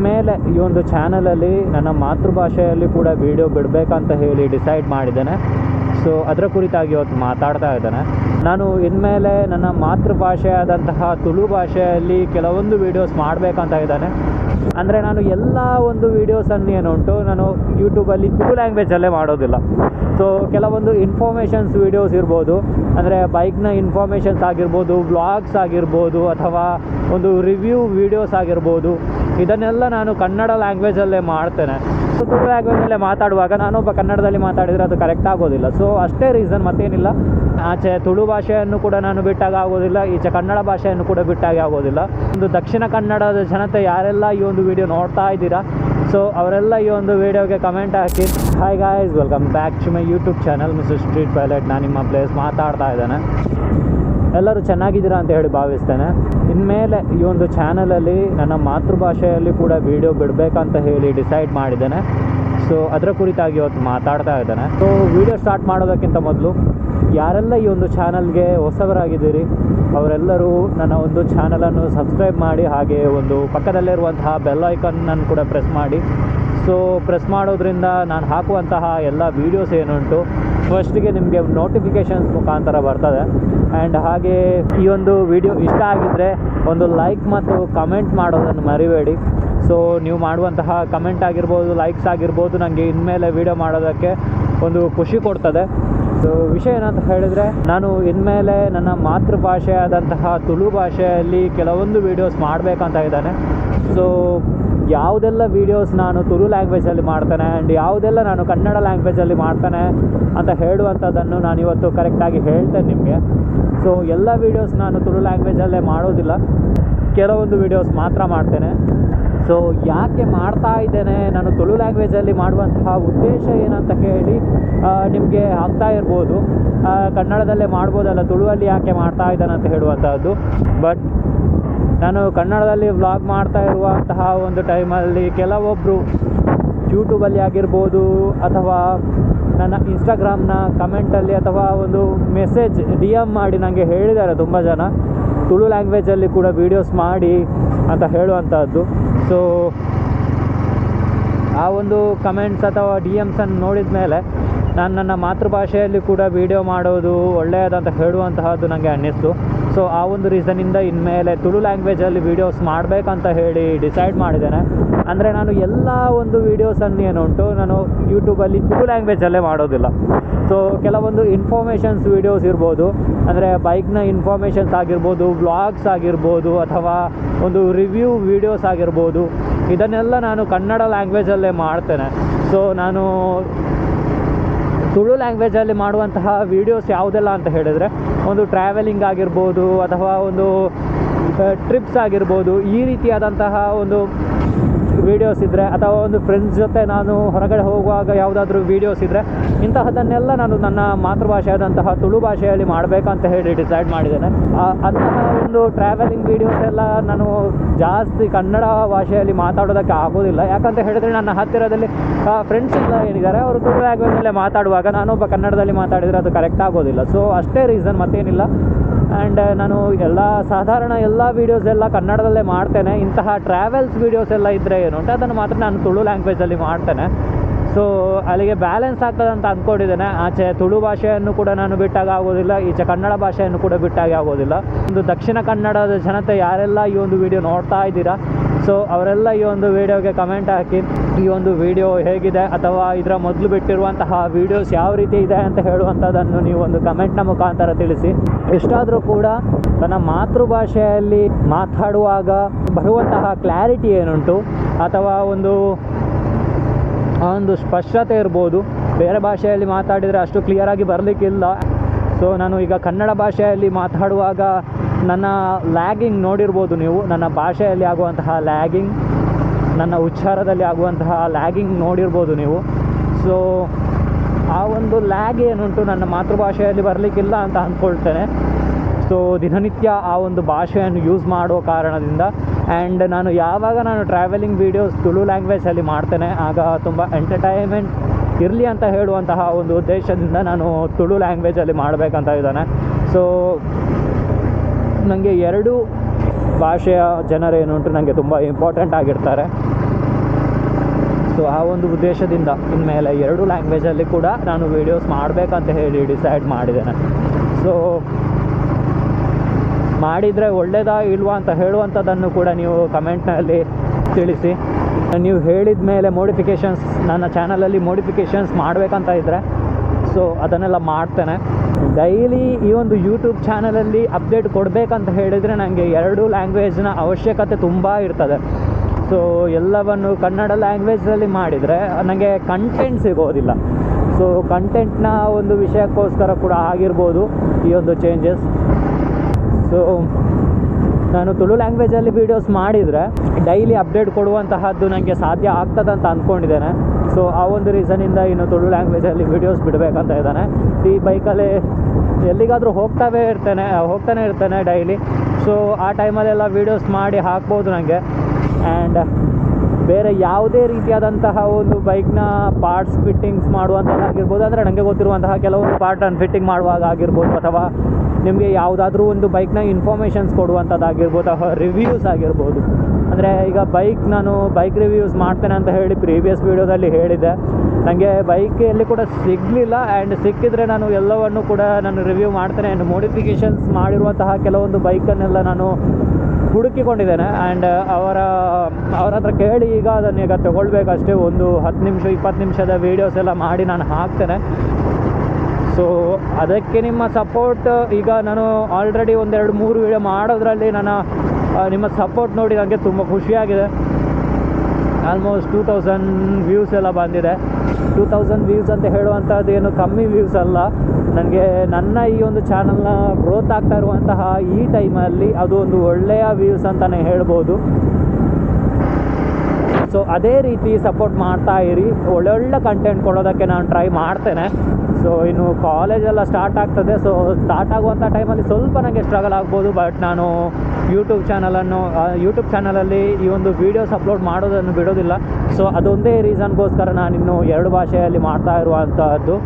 ಇನ್ಮೇಲೆ ಈ ಒಂದು ಚಾನಲಲ್ಲಿ ನನ್ನ ಮಾತೃಭಾಷೆಯಲ್ಲಿ ಕೂಡ ವಿಡಿಯೋ ಬಿಡಬೇಕಂತ ಹೇಳಿ ಡಿಸೈಡ್ ಮಾಡಿದ್ದೇನೆ. ಸೊ, ಅದರ ಕುರಿತಾಗಿ ಇವತ್ತು ಮಾತಾಡ್ತಾ ಇದ್ದೇನೆ. ನಾನು ಇನ್ಮೇಲೆ ನನ್ನ ಮಾತೃಭಾಷೆಯಾದಂತಹ ತುಳು ಭಾಷೆಯಲ್ಲಿ ಕೆಲವೊಂದು ವೀಡಿಯೋಸ್ ಮಾಡಬೇಕಂತ ಇದ್ದಾನೆ. ಅಂದರೆ ನಾನು ಎಲ್ಲ ಒಂದು ವೀಡಿಯೋಸನ್ನು ಏನುಂಟು, ನಾನು ಯೂಟ್ಯೂಬಲ್ಲಿ ತುಳು ಲ್ಯಾಂಗ್ವೇಜಲ್ಲೇ ಮಾಡೋದಿಲ್ಲ. ಸೊ ಕೆಲವೊಂದು ಇನ್ಫಾರ್ಮೇಷನ್ಸ್ ವೀಡಿಯೋಸ್ ಇರ್ಬೋದು. ಅಂದರೆ ಬೈಕ್ನ ಇನ್ಫಾರ್ಮೇಷನ್ಸ್ ಆಗಿರ್ಬೋದು ವ್ಲಾಗ್ಸ್ ಆಗಿರ್ಬೋದು, ಅಥವಾ ಒಂದು ರಿವ್ಯೂ ವೀಡಿಯೋಸ್ ಆಗಿರ್ಬೋದು. ಇದನ್ನೆಲ್ಲ ನಾನು ಕನ್ನಡ ಲ್ಯಾಂಗ್ವೇಜಲ್ಲೇ ಮಾಡ್ತೇನೆ. ಸೊ ತುಳು ಲ್ಯಾಂಗ್ವೇಜಲ್ಲೇ ಮಾತಾಡುವಾಗ ನಾನು ಒಬ್ಬ ಕನ್ನಡದಲ್ಲಿ ಮಾತಾಡಿದರೆ ಅದು ಕರೆಕ್ಟ್ ಆಗೋದಿಲ್ಲ. ಸೊ ಅಷ್ಟೇ ರೀಸನ್ ಮತ್ತೇನಿಲ್ಲ. ಆಚೆ ತುಳು ಭಾಷೆಯನ್ನು ಕೂಡ ನಾನು ಬಿಟ್ಟಾಗ ಆಗೋದಿಲ್ಲ, ಈಚೆ ಕನ್ನಡ ಭಾಷೆಯನ್ನು ಕೂಡ ಬಿಟ್ಟಾಗೆ ಆಗೋದಿಲ್ಲ. ಒಂದು ದಕ್ಷಿಣ ಕನ್ನಡದ ಜನತೆ ಯಾರೆಲ್ಲ ಈ ಒಂದು ವಿಡಿಯೋ ನೋಡ್ತಾ ಇದ್ದೀರಾ? ಸೊ ಅವರೆಲ್ಲ ಈ ಒಂದು ವಿಡಿಯೋಗೆ comment hockey. Hi guys welcome back to my YouTube channel miss street pilot ನಾನು ನಿಮ್ಮ ಪ್ಲೇಸ್ ಮಾತಾಡ್ತಾ ಇದ್ದೇನೆ. ಎಲ್ಲರೂ ಚೆನ್ನಾಗಿದ್ದೀರಾ ಅಂತ ಹೇಳಿ ಭಾವಿಸ್ತೇನೆ. ಇನ್ಮೇಲೆ ಈ ಒಂದು ಚಾನಲಲ್ಲಿ ನನ್ನ ಮಾತೃಭಾಷೆಯಲ್ಲಿ ಕೂಡ ವಿಡಿಯೋ ಬಿಡಬೇಕಂತ ಹೇಳಿ ಡಿಸೈಡ್ ಮಾಡಿದ್ದೇನೆ. ಸೊ ಅದರ ಕುರಿತಾಗಿ ಇವತ್ತು ಮಾತಾಡ್ತಾ ಇದ್ದೇನೆ. ಸೊ ವಿಡಿಯೋ ಸ್ಟಾರ್ಟ್ ಮಾಡೋದಕ್ಕಿಂತ ಮೊದಲು ಯಾರೆಲ್ಲ ಈ ಒಂದು ಚಾನಲ್ಗೆ ಹೊಸವರಾಗಿದ್ದೀರಿ, ಅವರೆಲ್ಲರೂ ನನ್ನ ಒಂದು ಚಾನಲನ್ನು ಸಬ್ಸ್ಕ್ರೈಬ್ ಮಾಡಿ, ಹಾಗೆ ಒಂದು ಪಕ್ಕದಲ್ಲಿರುವಂತಹ ಬೆಲ್ ಐಕನ್ನನ್ನು ಕೂಡ ಪ್ರೆಸ್ ಮಾಡಿ. ಸೊ ಪ್ರೆಸ್ ಮಾಡೋದ್ರಿಂದ ನಾನು ಹಾಕುವಂತಹ ಎಲ್ಲ ವೀಡಿಯೋಸ್ ಏನುಂಟು ಫಸ್ಟಿಗೆ ನಿಮಗೆ ನೋಟಿಫಿಕೇಷನ್ಸ್ ಮುಖಾಂತರ ಬರ್ತದೆ. ಆ್ಯಂಡ್ ಹಾಗೆ ಈ ಒಂದು ವಿಡಿಯೋ ಇಷ್ಟ ಆಗಿದ್ದರೆ ಒಂದು ಲೈಕ್ ಮತ್ತು ಕಮೆಂಟ್ ಮಾಡೋದನ್ನು ಮರಿಬೇಡಿ. ಸೊ ನೀವು ಮಾಡುವಂತಹ ಕಮೆಂಟ್ ಆಗಿರ್ಬೋದು ಲೈಕ್ಸ್ ಆಗಿರ್ಬೋದು ನನಗೆ ಇನ್ಮೇಲೆ ವಿಡಿಯೋ ಮಾಡೋದಕ್ಕೆ ಒಂದು ಖುಷಿ ಕೊಡ್ತದೆ. ಸೊ ವಿಷಯ ಏನಂತ ಹೇಳಿದರೆ, ನಾನು ಇನ್ಮೇಲೆ ನನ್ನ ಮಾತೃಭಾಷೆಯಾದಂತಹ ತುಳು ಭಾಷೆಯಲ್ಲಿ ಕೆಲವೊಂದು ವೀಡಿಯೋಸ್ ಮಾಡಬೇಕಂತ ಇದ್ದಾನೆ. ಸೊ ಯಾವುದೆಲ್ಲ ವೀಡಿಯೋಸ್ ನಾನು ತುಳು ಲ್ಯಾಂಗ್ವೇಜಲ್ಲಿ ಮಾಡ್ತೇನೆ ಆ್ಯಂಡ್ ಯಾವುದೆಲ್ಲ ನಾನು ಕನ್ನಡ ಲ್ಯಾಂಗ್ವೇಜಲ್ಲಿ ಮಾಡ್ತೇನೆ ಅಂತ ಹೇಳುವಂಥದ್ದನ್ನು ನಾನು ಇವತ್ತು ಕರೆಕ್ಟಾಗಿ ಹೇಳ್ತೇನೆ ನಿಮಗೆ. ಸೊ ಎಲ್ಲ ವೀಡಿಯೋಸ್ ನಾನು ತುಳು ಲ್ಯಾಂಗ್ವೇಜಲ್ಲೇ ಮಾಡೋದಿಲ್ಲ. ಕೆಲವೊಂದು ವೀಡಿಯೋಸ್ ಮಾತ್ರ ಮಾಡ್ತೇನೆ. ಸೊ ಯಾಕೆ ಮಾಡ್ತಾ ಇದ್ದೇನೆ ನಾನು ತುಳು ಲ್ಯಾಂಗ್ವೇಜಲ್ಲಿ ಮಾಡುವಂತಹ ಉದ್ದೇಶ ಏನಂತ ಕೇಳಿ ನಿಮಗೆ ಆಗ್ತಾ ಇರ್ಬೋದು. ಕನ್ನಡದಲ್ಲೇ ಮಾಡ್ಬೋದಲ್ಲ, ತುಳುವಲ್ಲಿ ಯಾಕೆ ಮಾಡ್ತಾ ಇದ್ದಾನೆ ಅಂತ ಹೇಳುವಂಥದ್ದು ಬಟ್ ನಾನು ಕನ್ನಡದಲ್ಲಿ ವ್ಲಾಗ್ ಮಾಡ್ತಾ ಇರುವಂತಹ ಒಂದು ಟೈಮಲ್ಲಿ ಕೆಲವೊಬ್ಬರು ಯೂಟ್ಯೂಬಲ್ಲಿ ಆಗಿರ್ಬೋದು ಅಥವಾ ನನ್ನ ಇನ್ಸ್ಟಾಗ್ರಾಮ್ನ ಕಮೆಂಟಲ್ಲಿ ಅಥವಾ ಒಂದು ಮೆಸೇಜ್ ಡಿ ಎಂ ಮಾಡಿ ನನಗೆ ಹೇಳಿದ್ದಾರೆ ತುಂಬ ಜನ. ತುಳು ಲ್ಯಾಂಗ್ವೇಜಲ್ಲಿ ಕೂಡ ವೀಡಿಯೋಸ್ ಮಾಡಿ ಅಂತ ಹೇಳುವಂಥದ್ದು ಸೊ ಆ ಒಂದು ಕಮೆಂಟ್ಸ್ ಅಥವಾ ಡಿ ಎಮ್ಸನ್ನು ನೋಡಿದ ಮೇಲೆ ನಾನು ನನ್ನ ಮಾತೃಭಾಷೆಯಲ್ಲಿ ಕೂಡ ವೀಡಿಯೋ ಮಾಡೋದು ಒಳ್ಳೆಯದಂತ ಹೇಳುವಂತಹದ್ದು ನನಗೆ ಅನ್ನಿಸ್ತು. ಸೊ ಆ ಒಂದು ರೀಸನಿಂದ ಇನ್ಮೇಲೆ ತುಳು ಲ್ಯಾಂಗ್ವೇಜಲ್ಲಿ ವೀಡಿಯೋಸ್ ಮಾಡಬೇಕಂತ ಹೇಳಿ ಡಿಸೈಡ್ ಮಾಡಿದ್ದೇನೆ. ಅಂದರೆ ನಾನು ಎಲ್ಲ ಒಂದು ವೀಡಿಯೋಸನ್ನು ಏನುಂಟು, ನಾನು ಯೂಟ್ಯೂಬಲ್ಲಿ ತುಳು ಲ್ಯಾಂಗ್ವೇಜಲ್ಲೇ ಮಾಡೋದಿಲ್ಲ. ಸೊ ಕೆಲವೊಂದು ಇನ್ಫಾರ್ಮೇಷನ್ಸ್ ವೀಡಿಯೋಸ್ ಇರ್ಬೋದು. ಅಂದರೆ ಬೈಕ್ನ ಇನ್ಫಾರ್ಮೇಷನ್ಸ್ ಆಗಿರ್ಬೋದು ವ್ಲಾಗ್ಸ್ ಆಗಿರ್ಬೋದು, ಅಥವಾ ಒಂದು ರಿವ್ಯೂ ವೀಡಿಯೋಸ್ ಆಗಿರ್ಬೋದು. ಇದನ್ನೆಲ್ಲ ನಾನು ಕನ್ನಡ ಲ್ಯಾಂಗ್ವೇಜಲ್ಲೇ ಮಾಡ್ತೇನೆ. ಸೊ ನಾನು ತುಳು ಲ್ಯಾಂಗ್ವೇಜಲ್ಲಿ ಮಾಡುವಂತಹ ವೀಡಿಯೋಸ್ ಯಾವುದೆಲ್ಲ ಅಂತ ಹೇಳಿದರೆ, ಒಂದು ಟ್ರಾವೆಲಿಂಗ್ ಆಗಿರ್ಬೋದು ಅಥವಾ ಒಂದು ಟ್ರಿಪ್ಸ್ ಆಗಿರ್ಬೋದು, ಈ ರೀತಿಯಾದಂತಹ ಒಂದು ವೀಡಿಯೋಸ್ ಇದ್ದರೆ ಅಥವಾ ಒಂದು ಫ್ರೆಂಡ್ಸ್ ಜೊತೆ ನಾನು ಹೊರಗಡೆ ಹೋಗುವಾಗ ಯಾವುದಾದ್ರೂ ವೀಡಿಯೋಸ್ ಇದ್ದರೆ ಇಂತಹದ್ದನ್ನೆಲ್ಲ ನಾನು ನನ್ನ ಮಾತೃಭಾಷೆಯಾದಂತಹ ತುಳು ಭಾಷೆಯಲ್ಲಿ ಮಾಡಬೇಕಂತ ಹೇಳಿ ಡಿಸೈಡ್ ಮಾಡಿದ್ದೇನೆ. ಅಂತಹ ಒಂದು ಟ್ರಾವೆಲಿಂಗ್ ವೀಡಿಯೋಸ್ ಎಲ್ಲ ನಾನು ಜಾಸ್ತಿ ಕನ್ನಡ ಭಾಷೆಯಲ್ಲಿ ಮಾತಾಡೋದಕ್ಕೆ ಆಗೋದಿಲ್ಲ. ಯಾಕಂತ ಹೇಳಿದರೆ ನನ್ನ ಹತ್ತಿರದಲ್ಲಿ ಫ್ರೆಂಡ್ಸ್ ಎಲ್ಲ ಏನಿದ್ದಾರೆ, ಅವರು ತುಳು ಲ್ಯಾಂಗ್ವೇಜಲ್ಲೇ ಮಾತಾಡುವಾಗ ನಾನೊಬ್ಬ ಕನ್ನಡದಲ್ಲಿ ಮಾತಾಡಿದರೆ ಅದು ಕರೆಕ್ಟ್ ಆಗೋದಿಲ್ಲ. ಸೊ ಅಷ್ಟೇ ರೀಸನ್ ಮತ್ತೇನಿಲ್ಲ. ಆ್ಯಂಡ್ ನಾನು ಎಲ್ಲ, ಸಾಧಾರಣ ಎಲ್ಲ ವೀಡಿಯೋಸ್ ಎಲ್ಲ ಕನ್ನಡದಲ್ಲೇ ಮಾಡ್ತೇನೆ. ಇಂತಹ ಟ್ರಾವೆಲ್ಸ್ ವೀಡಿಯೋಸ್ ಎಲ್ಲ ಇದ್ದರೆ ಏನು ಉಂಟು ಅದನ್ನು ಮಾತ್ರ ನಾನು ತುಳು ಲ್ಯಾಂಗ್ವೇಜಲ್ಲಿ ಮಾಡ್ತೇನೆ. ಸೊ ಅಲ್ಲಿಗೆ ಬ್ಯಾಲೆನ್ಸ್ ಆಗ್ತದೆ ಅಂತ ಅಂದ್ಕೊಂಡಿದ್ದೇನೆ ಆಚೆ ತುಳು ಭಾಷೆಯನ್ನು ಕೂಡ ನಾನು ಬಿಟ್ಟಾಗ ಆಗೋದಿಲ್ಲ, ಈಚೆ ಕನ್ನಡ ಭಾಷೆಯನ್ನು ಕೂಡ ಬಿಟ್ಟಾಗೆ ಆಗೋದಿಲ್ಲ. ಒಂದು ದಕ್ಷಿಣ ಕನ್ನಡದ ಜನತೆ ಯಾರೆಲ್ಲ ಈ ಒಂದು ವಿಡಿಯೋ ನೋಡ್ತಾ ಇದ್ದೀರಾ? ಸೊ ಅವರೆಲ್ಲ ಈ ಒಂದು ವಿಡಿಯೋಗೆ ಕಮೆಂಟ್ ಹಾಕಿ, ಈ ಒಂದು ವಿಡಿಯೋ ಹೇಗಿದೆ ಅಥವಾ ಇದರ ಮೊದಲು ಬಿಟ್ಟಿರುವಂತಹ ವೀಡಿಯೋಸ್ ಯಾವ ರೀತಿ ಇದೆ ಅಂತ ಹೇಳುವಂಥದ್ದನ್ನು ನೀವು ಒಂದು ಕಮೆಂಟ್ನ ಮುಖಾಂತರ ತಿಳಿಸಿ. ಎಷ್ಟಾದರೂ ಕೂಡ ನನ್ನ ಮಾತೃಭಾಷೆಯಲ್ಲಿ ಮಾತಾಡುವಾಗ ಬರುವಂತಹ ಕ್ಲಾರಿಟಿ ಏನುಂಟು? ಅಥವಾ ಒಂದು ಒಂದು ಸ್ಪಷ್ಟತೆ ಇರ್ಬೋದು? ಬೇರೆ ಭಾಷೆಯಲ್ಲಿ ಮಾತಾಡಿದರೆ ಅಷ್ಟು ಕ್ಲಿಯರಾಗಿ ಬರಲಿಕ್ಕಿಲ್ಲ. ಸೊ ನಾನು ಈಗ ಕನ್ನಡ ಭಾಷೆಯಲ್ಲಿ ಮಾತಾಡುವಾಗ ನನ್ನ ಲ್ಯಾಗಿಂಗ್ ನೋಡಿರ್ಬೋದು ನೀವು. ನನ್ನ ಭಾಷೆಯಲ್ಲಿ ಆಗುವಂತಹ ಲ್ಯಾಗಿಂಗ್ ನನ್ನ ಉಚ್ಚಾರದಲ್ಲಿ ಆಗುವಂತಹ ಲ್ಯಾಗಿಂಗ್ ನೋಡಿರ್ಬೋದು ನೀವು. ಸೊ ಆ ಒಂದು ಲ್ಯಾಗ್ ಏನುಂಟು ನನ್ನ ಮಾತೃಭಾಷೆಯಲ್ಲಿ ಬರಲಿಕ್ಕಿಲ್ಲ ಅಂತ ಅಂದ್ಕೊಳ್ತೇನೆ. ಸೊ ದಿನನಿತ್ಯ ಆ ಒಂದು ಭಾಷೆಯನ್ನು ಯೂಸ್ ಮಾಡುವ ಕಾರಣದಿಂದ ಆ್ಯಂಡ್ ನಾನು ಯಾವಾಗ ನಾನು ಟ್ರಾವೆಲಿಂಗ್ ವೀಡಿಯೋಸ್ ತುಳು ಲ್ಯಾಂಗ್ವೇಜಲ್ಲಿ ಮಾಡ್ತೇನೆ, ಆಗ ತುಂಬ ಎಂಟರ್ಟೈನ್ಮೆಂಟ್ ಇರಲಿ ಅಂತ ಹೇಳುವಂತಹ ಒಂದು ಉದ್ದೇಶದಿಂದ ನಾನು ತುಳು ಲ್ಯಾಂಗ್ವೇಜಲ್ಲಿ ಮಾಡಬೇಕಂತ ಇದ್ದಾನೆ. ಸೊ ನನಗೆ ಎರಡು ಭಾಷೆಯ ಜನರೇನುಂಟು ನನಗೆ ತುಂಬ ಇಂಪಾರ್ಟೆಂಟ್ ಆಗಿರ್ತಾರೆ. ಸೊ ಆ ಒಂದು ಉದ್ದೇಶದಿಂದ ಇನ್ಮೇಲೆ ಎರಡು ಲ್ಯಾಂಗ್ವೇಜಲ್ಲಿ ಕೂಡ ನಾನು ವೀಡಿಯೋಸ್ ಮಾಡಬೇಕಂತ ಹೇಳಿ ಡಿಸೈಡ್ ಮಾಡಿದ್ದೇನೆ. ಸೊ ಮಾಡಿದರೆ ಒಳ್ಳೆಯದಾ ಇಲ್ವಾ ಅಂತ ಹೇಳುವಂಥದ್ದನ್ನು ಕೂಡ ನೀವು ಕಮೆಂಟ್ನಲ್ಲಿ ತಿಳಿಸಿ. ನೀವು ಹೇಳಿದ ಮೇಲೆ ಮೋಡಿಫಿಕೇಷನ್ಸ್ ನನ್ನ ಚಾನಲಲ್ಲಿ ಮೋಡಿಫಿಕೇಷನ್ಸ್ ಮಾಡಬೇಕಂತ ಇದ್ದರೆ ಸೊ ಅದನ್ನೆಲ್ಲ ಮಾಡ್ತೇನೆ. ಡೈಲಿ ಈ ಒಂದು ಯೂಟ್ಯೂಬ್ ಚಾನಲಲ್ಲಿ ಅಪ್ಡೇಟ್ ಕೊಡಬೇಕಂತ ಹೇಳಿದರೆ ನನಗೆ ಎರಡು ಲ್ಯಾಂಗ್ವೇಜ್ನ ಅವಶ್ಯಕತೆ ತುಂಬ ಇರ್ತದೆ. ಸೊ ಎಲ್ಲವನ್ನು ಕನ್ನಡ ಲ್ಯಾಂಗ್ವೇಜಲ್ಲಿ ಮಾಡಿದರೆ ನನಗೆ ಕಂಟೆಂಟ್ ಸಿಗೋದಿಲ್ಲ. ಸೊ ಕಂಟೆಂಟ್ನ ಒಂದು ವಿಷಯಕ್ಕೋಸ್ಕರ ಕೂಡ ಆಗಿರ್ಬೋದು ಈ ಒಂದು ಚೇಂಜಸ್ ಸೊ ನಾನು ತುಳು ಲ್ಯಾಂಗ್ವೇಜಲ್ಲಿ ವೀಡಿಯೋಸ್ ಮಾಡಿದರೆ ಡೈಲಿ ಅಪ್ಡೇಟ್ ಕೊಡುವಂತಹದ್ದು ನನಗೆ ಸಾಧ್ಯ ಆಗ್ತದೆ ಅಂತ ಅಂದ್ಕೊಂಡಿದ್ದೇನೆ ಸೊ ಆ ಒಂದು ರೀಸನಿಂದ ಇನ್ನು ತುಳು ಲ್ಯಾಂಗ್ವೇಜಲ್ಲಿ ವೀಡಿಯೋಸ್ ಬಿಡಬೇಕಂತ ಇದ್ದಾನೆ. ಈ ಬೈಕಲ್ಲಿ ಎಲ್ಲಿಗಾದರೂ ಹೋಗ್ತಾವೇ ಇರ್ತೇನೆ, ಹೋಗ್ತಾನೆ ಇರ್ತೇನೆ ಡೈಲಿ ಸೊ ಆ ಟೈಮಲ್ಲೆಲ್ಲ ವೀಡಿಯೋಸ್ ಮಾಡಿ ಹಾಕ್ಬೋದು ನನಗೆ ಆ್ಯಂಡ್ ಬೇರೆ ಯಾವುದೇ ರೀತಿಯಾದಂತಹ ಒಂದು ಬೈಕ್ನ ಪಾರ್ಟ್ಸ್ ಫಿಟ್ಟಿಂಗ್ಸ್ ಮಾಡುವಂಥದ್ದಾಗಿರ್ಬೋದು ಅಂದರೆ ನನಗೆ ಗೊತ್ತಿರುವಂತಹ ಕೆಲವೊಂದು ಪಾರ್ಟನ್ನು ಫಿಟ್ಟಿಂಗ್ ಮಾಡುವಾಗ ಆಗಿರ್ಬೋದು, ಅಥವಾ ನಿಮಗೆ ಯಾವುದಾದ್ರೂ ಒಂದು ಬೈಕ್ನ ಇನ್ಫಾರ್ಮೇಷನ್ಸ್ ಕೊಡುವಂಥದ್ದಾಗಿರ್ಬೋದು ಅಥವಾ ರಿವ್ಯೂಸ್ ಆಗಿರ್ಬೋದು. ಅಂದರೆ ಈಗ ಬೈಕ್ ನಾನು ಬೈಕ್ ರಿವ್ಯೂಸ್ ಮಾಡ್ತೇನೆ ಅಂತ ಹೇಳಿ ಪ್ರೀವಿಯಸ್ ವೀಡಿಯೋದಲ್ಲಿ ಹೇಳಿದ್ದೆ. ನನಗೆ ಬೈಕಲ್ಲಿ ಕೂಡ ಸಿಗಲಿಲ್ಲ ಆ್ಯಂಡ್ ಸಿಕ್ಕಿದರೆ ನಾನು ಎಲ್ಲವನ್ನು ಕೂಡ ನಾನು ರಿವ್ಯೂ ಮಾಡ್ತೇನೆ ಆ್ಯಂಡ್ ಮೋಡಿಫಿಕೇಷನ್ಸ್ ಮಾಡಿರುವಂತಹ ಕೆಲವೊಂದು ಬೈಕನ್ನೆಲ್ಲ ನಾನು ಹುಡುಕಿಕೊಂಡಿದ್ದೇನೆ. ಆ್ಯಂಡ್ ಅವರ ಅವರ ಹತ್ರ ಕೇಳಿ ಈಗ ಅದನ್ನು ಈಗ ತೊಗೊಳ್ಬೇಕಷ್ಟೇ. ಒಂದು ಹತ್ತು ನಿಮಿಷ, ಇಪ್ಪತ್ತು ನಿಮಿಷದ ವೀಡಿಯೋಸ್ ಎಲ್ಲ ಮಾಡಿ ನಾನು ಹಾಕ್ತೇನೆ. ಸೊ ಅದಕ್ಕೆ ನಿಮ್ಮ ಸಪೋರ್ಟ್ ಈಗ ನಾನು ಆಲ್ರೆಡಿ ಒಂದೆರಡು ಮೂರು ವೀಡಿಯೋ ಮಾಡೋದ್ರಲ್ಲಿ ನನ್ನ ನಿಮ್ಮ ಸಪೋರ್ಟ್ ನೋಡಿ ನನಗೆ ತುಂಬ ಖುಷಿಯಾಗಿದೆ. ಆಲ್ಮೋಸ್ಟ್ ಟೂ ತೌಸಂಡ್ ವ್ಯೂಸ್ ಎಲ್ಲ ಬಂದಿದೆ. ಟೂ ತೌಸಂಡ್ ವ್ಯೂಸ್ ಅಂತ ಹೇಳುವಂಥದ್ದು ಏನು ಕಮ್ಮಿ ವ್ಯೂಸ್ ಅಲ್ಲ. ನನಗೆ ನನ್ನ ಈ ಒಂದು ಚಾನಲ್ನ ಗ್ರೋತ್ ಆಗ್ತಾ ಇರುವಂತಹ ಈ ಟೈಮಲ್ಲಿ ಅದು ಒಂದು ಒಳ್ಳೆಯ ವ್ಯೂಸ್ ಅಂತಲೇ ಹೇಳ್ಬೋದು. ಸೊ ಅದೇ ರೀತಿ ಸಪೋರ್ಟ್ ಮಾಡ್ತಾ ಇರಿ. ಒಳ್ಳೊಳ್ಳೆ ಕಂಟೆಂಟ್ ಕೊಡೋದಕ್ಕೆ ನಾನು ಟ್ರೈ ಮಾಡ್ತೇನೆ. ಸೊ ಇನ್ನು ಕಾಲೇಜೆಲ್ಲ ಸ್ಟಾರ್ಟ್ ಆಗ್ತದೆ. ಸೊ ಸ್ಟಾರ್ಟ್ ಆಗುವಂಥ ಟೈಮಲ್ಲಿ ಸ್ವಲ್ಪ ನನಗೆ ಸ್ಟ್ರಗಲ್ ಆಗ್ಬೋದು ಬಟ್ ನಾನು ಯೂಟ್ಯೂಬ್ ಚಾನಲನ್ನು ಯೂಟ್ಯೂಬ್ ಚಾನಲಲ್ಲಿ ಈ ಒಂದು ವೀಡಿಯೋಸ್ ಅಪ್ಲೋಡ್ ಮಾಡೋದನ್ನು ಬಿಡೋದಿಲ್ಲ. ಸೊ ಅದೊಂದೇ ರೀಸನ್ಗೋಸ್ಕರ ನಾನಿನ್ನು ಎರಡು ಭಾಷೆಯಲ್ಲಿ ಮಾಡ್ತಾ ಇರುವಂತಹದ್ದು.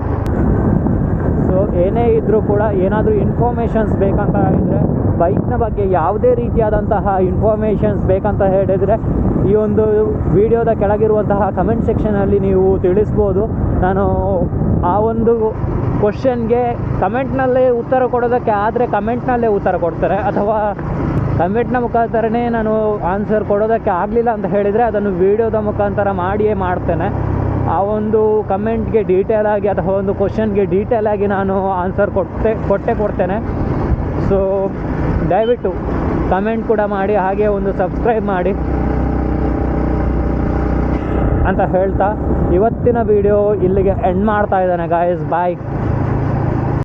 ಸೊ ಏನೇ ಇದ್ದರೂ ಕೂಡ ಏನಾದರೂ ಇನ್ಫಾರ್ಮೇಷನ್ಸ್ ಬೇಕಂತ ಇದ್ದರೆ ಬೈಕ್ನ ಬಗ್ಗೆ ಯಾವುದೇ ರೀತಿಯಾದಂತಹ ಇನ್ಫಾರ್ಮೇಷನ್ಸ್ ಬೇಕಂತ ಹೇಳಿದರೆ, ಈ ಒಂದು ವಿಡಿಯೋದ ಕೆಳಗಿರುವಂತಹ ಕಮೆಂಟ್ ಸೆಕ್ಷನಲ್ಲಿ ನೀವು ತಿಳಿಸ್ಬೋದು. ನಾನು ಆ ಒಂದು ಕ್ವಶನ್ಗೆ ಕಮೆಂಟ್ನಲ್ಲೇ ಉತ್ತರ ಕೊಡೋದಕ್ಕೆ ಆದರೆ ಕಮೆಂಟ್ನಲ್ಲೇ ಉತ್ತರ ಕೊಡ್ತಾರೆ. ಅಥವಾ ಕಮೆಂಟ್ನ ಮುಖಾಂತರನೇ ನಾನು ಆನ್ಸರ್ ಕೊಡೋದಕ್ಕೆ ಆಗಲಿಲ್ಲ ಅಂತ ಹೇಳಿದರೆ ಅದನ್ನು ವೀಡಿಯೋದ ಮುಖಾಂತರ ಮಾಡಿಯೇ ಮಾಡ್ತೇನೆ. ಆ ಒಂದು ಕಮೆಂಟ್ಗೆ ಡೀಟೇಲ್ ಆಗಿ ಅಥವಾ ಒಂದು ಕ್ವಶನ್ಗೆ ಡೀಟೇಲ್ ಆಗಿ ನಾನು ಆನ್ಸರ್ ಕೊಟ್ಟೆ ಕೊಟ್ಟೆ ಕೊಡ್ತೇನೆ. ಸೊ ದಯವಿಟ್ಟು ಕಮೆಂಟ್ ಕೂಡ ಮಾಡಿ, ಹಾಗೆ ಒಂದು ಸಬ್ಸ್ಕ್ರೈಬ್ ಮಾಡಿ. ಅಂತ ಹೇಳ್ತಾ ಇವತ್ತಿನ ವಿಡಿಯೋ ಇಲ್ಲಿಗೆ ಎಂಡ್ ಮಾಡ್ತಾ ಇದ್ದಾನೆ ಗಾಯಸ್ ಬಾಯ್